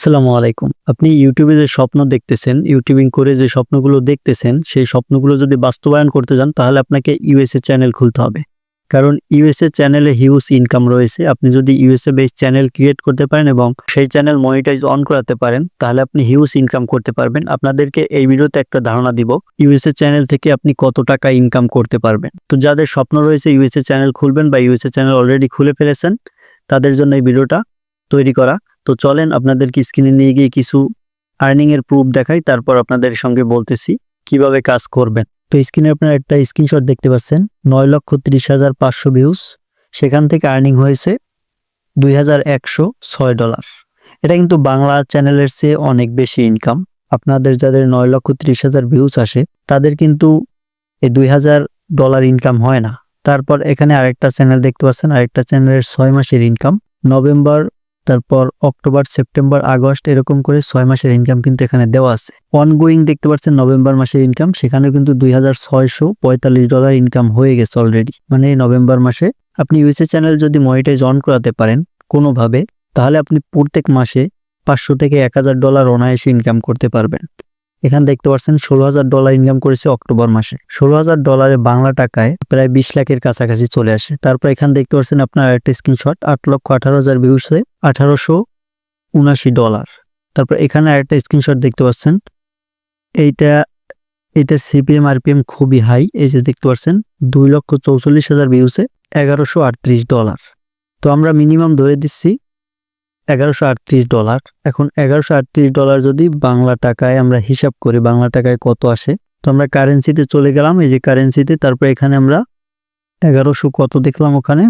আসসালামু আলাইকুম। আপনি ইউটিউবে যে স্বপ্ন দেখতেছেন, ইউটিউবিং করে যে স্বপ্নগুলো দেখতেছেন, সেই স্বপ্নগুলো যদি বাস্তবায়ন করতে যান, তাহলে আপনাকে ইউএসএ চ্যানেল খুলতে হবে। কারণ ইউএসএ চ্যানেলে হিউজ ইনকাম রয়েছে। আপনি যদি ইউএসএ বেস চ্যানেল ক্রিয়েট করতে পারেন এবং সেই চ্যানেল মনিটাইজ অন করাতে পারেন, তাহলে আপনি হিউজ ইনকাম করতে পারবেন। আপনাদেরকে এই ভিডিওতে একটা ধারণা দিব, ইউএসএ চ্যানেল থেকে আপনি কত টাকা ইনকাম করতে পারবেন। তো যাদের স্বপ্ন রয়েছে ইউএসএ চ্যানেল খুলবেন বা ইউএসএ চ্যানেল অলরেডি খুলে ফেলেছেন, তাদের জন্য এই ভিডিওটা তৈরি করা। তো চলেন আপনাদেরকে স্ক্রিনে নিয়ে গিয়ে কিছু আর্নিং এর প্রুফ দেখাই, তারপর আপনাদের সঙ্গে বলতেছি কীভাবে কাজ করবেন। তো স্ক্রিনে আপনারা একটা স্ক্রিনশট দেখতে পাচ্ছেন, নয় লক্ষ ত্রিশ হাজার পাঁচশো ভিউজ সেখান থেকে আর্নিং হয়েছে দুই হাজার একশো ছয় ডলার এটা কিন্তু বাংলা চ্যানেলের চেয়ে অনেক বেশি ইনকাম আপনাদের যাদের নয় লক্ষ ত্রিশ হাজার ভিউজ আসে, তাদের কিন্তু এই দুই হাজার ডলার ইনকাম হয় না। তারপর এখানে আরেকটা চ্যানেল দেখতে পাচ্ছেন, আরেকটা চ্যানেলের ছয় মাসের ইনকাম নভেম্বর তারপর অক্টোবর, সেপ্টেম্বর, আগস্ট এরকম করে ছয় মাসের ইনকাম কিন্তু এখানে দেওয়া আছে। অনগোয়িং দেখতে পাচ্ছেন নভেম্বর মাসের ইনকাম সেখানে কিন্তু দুই হাজার ছয়শো পঁয়তাল্লিশ ডলার ইনকাম হয়ে গেছে অলরেডি মানে নভেম্বর মাসে আপনি ইউএসএ চ্যানেল যদি মনিটাইজ অন করাতে পারেন কোনোভাবে, তাহলে আপনি প্রত্যেক মাসে পাঁচশো থেকে এক হাজার ডলার অনায়াসে ইনকাম করতে পারবেন। এখানে দেখতে পাচ্ছেন ষোলো হাজার ডলার ইনকাম করেছে অক্টোবর মাসে। ষোলো হাজার ডলারে বাংলা টাকায় প্রায় বিশ লাখের কাছাকাছি চলে আসে। তারপর এখানে দেখতে পাচ্ছেন আপনার একটা স্ক্রিনশট আট লক্ষ আঠারো হাজার ভিউসে আঠারোশো উনাশি ডলার তারপর এখানে আরেকটা স্ক্রিনশট দেখতে পাচ্ছেন। এইটা এটার সিপিএম আরপিএম খুবই হাই এই যে দেখতে পাচ্ছেন, দুই লক্ষ চৌচল্লিশ হাজার ভিউসে এগারোশো আটত্রিশ ডলার তো আমরা মিনিমাম ধরে দিচ্ছি এগারোশো আটত্রিশ ডলার। এখন এগারোশো আটত্রিশ ডলার যদি বাংলা টাকায় আমরা হিসাব করি, বাংলা টাকায় কত আসে? তো আমরা কারেন্সিতে চলে গেলাম, এই যে কারেন্সিতে, তারপর এখানে আমরা এগারোশো কত দেখলাম ওখানে?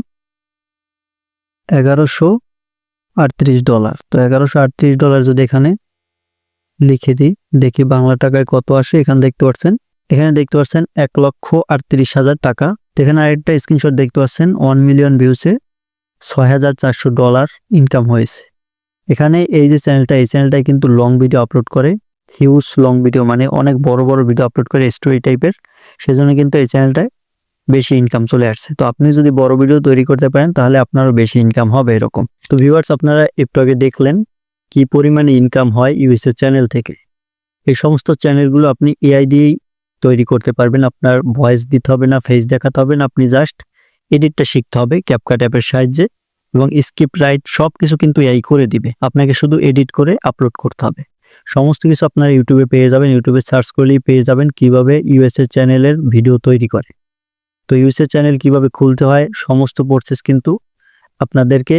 এগারোশো আটত্রিশ ডলার। তো এগারোশো আটত্রিশ ডলার যদি এখানে লিখে দিই, দেখি বাংলা টাকায় কত আসে, এখানে দেখতে পাচ্ছেন। এখানে দেখতে পাচ্ছেন এক লক্ষ আটত্রিশ হাজার টাকা। এখানে আরেকটা স্ক্রিনশট দেখতে পাচ্ছেন ওয়ান মিলিয়ন ভিউসে ছয় হাজার চারশো ডলার ইনকাম হয়েছে। এখানে এই যে চ্যানেলটা এই চ্যানেলটায় কিন্তু লং ভিডিও আপলোড করে হিউজ লং ভিডিও মানে অনেক বড় বড় ভিডিও আপলোড করে স্টোরি টাইপের সেজন্য কিন্তু এই চ্যানেলটায় বেশি ইনকাম চলে আসছে। তো আপনি যদি বড় ভিডিও তৈরি করতে পারেন, তাহলে আপনারও বেশি ইনকাম হবে এরকম। তো ভিউয়ার্স আপনারা একটু আগে দেখলেন কি পরিমাণে ইনকাম হয় ইউএসএ চ্যানেল থেকে। এই সমস্ত চ্যানেলগুলো আপনি এআই দিয়েই তৈরি করতে পারবেন। আপনার ভয়েস দিতে হবে না ফেস দেখাতে হবে না, আপনি জাস্ট এডিটটা শিখতে হবে ক্যাপকাট অ্যাপের সাহায্যে। এবং স্ক্রিপ্ট রাইট সব কিছু কিন্তু এআই করে দিবে। আপনাকে শুধু এডিট করে আপলোড করতে হবে। সমস্ত কিছু আপনারা ইউটিউবে পেয়ে যাবেন। ইউটিউবে সার্চ করলেই পেয়ে যাবেন কীভাবে ইউএসএ চ্যানেলের ভিডিও তৈরি করে। তো ইউএসএ চ্যানেল কীভাবে খুলতে হয়, সমস্ত প্রসেস কিন্তু আপনাদেরকে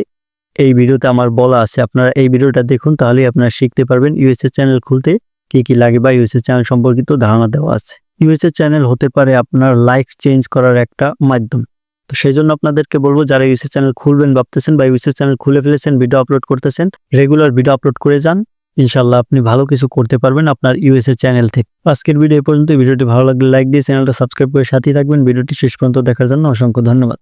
এই ভিডিওতে আমার বলা আছে। আপনারা এই ভিডিওটা দেখুন, তাহলেই আপনারা শিখতে পারবেন ইউএসএ চ্যানেল খুলতে কি কি লাগে বা ইউএসএ চ্যানেল সম্পর্কিত ধারণা দেওয়া আছে। ইউএসএ চ্যানেল হতে পারে আপনার লাইক চেঞ্জ করার একটা মাধ্যম। তো সেই জন্য আপনাদেরকে বলব, যারা ইউসি চ্যানেল খুলবেন, ভাবতেছেন বা ইউসি চ্যানেল খুলে ফেলেছেন ভিডিও আপলোড করতেছেন রেগুলার ভিডিও আপলোড করে যান। ইনশাল্লাহ আপনি ভালো কিছু করতে পারবেন আপনার ইউএসএ চ্যানেল থেকে। আজকের ভিডিও পর্যন্ত ভিডিওটি ভালো লাগলে লাইক দিয়ে চ্যানেলটা সাবস্ক্রাইব করে সাথেই থাকবেন। ভিডিওটি শেষ পর্যন্ত দেখার জন্য অসংখ্য ধন্যবাদ।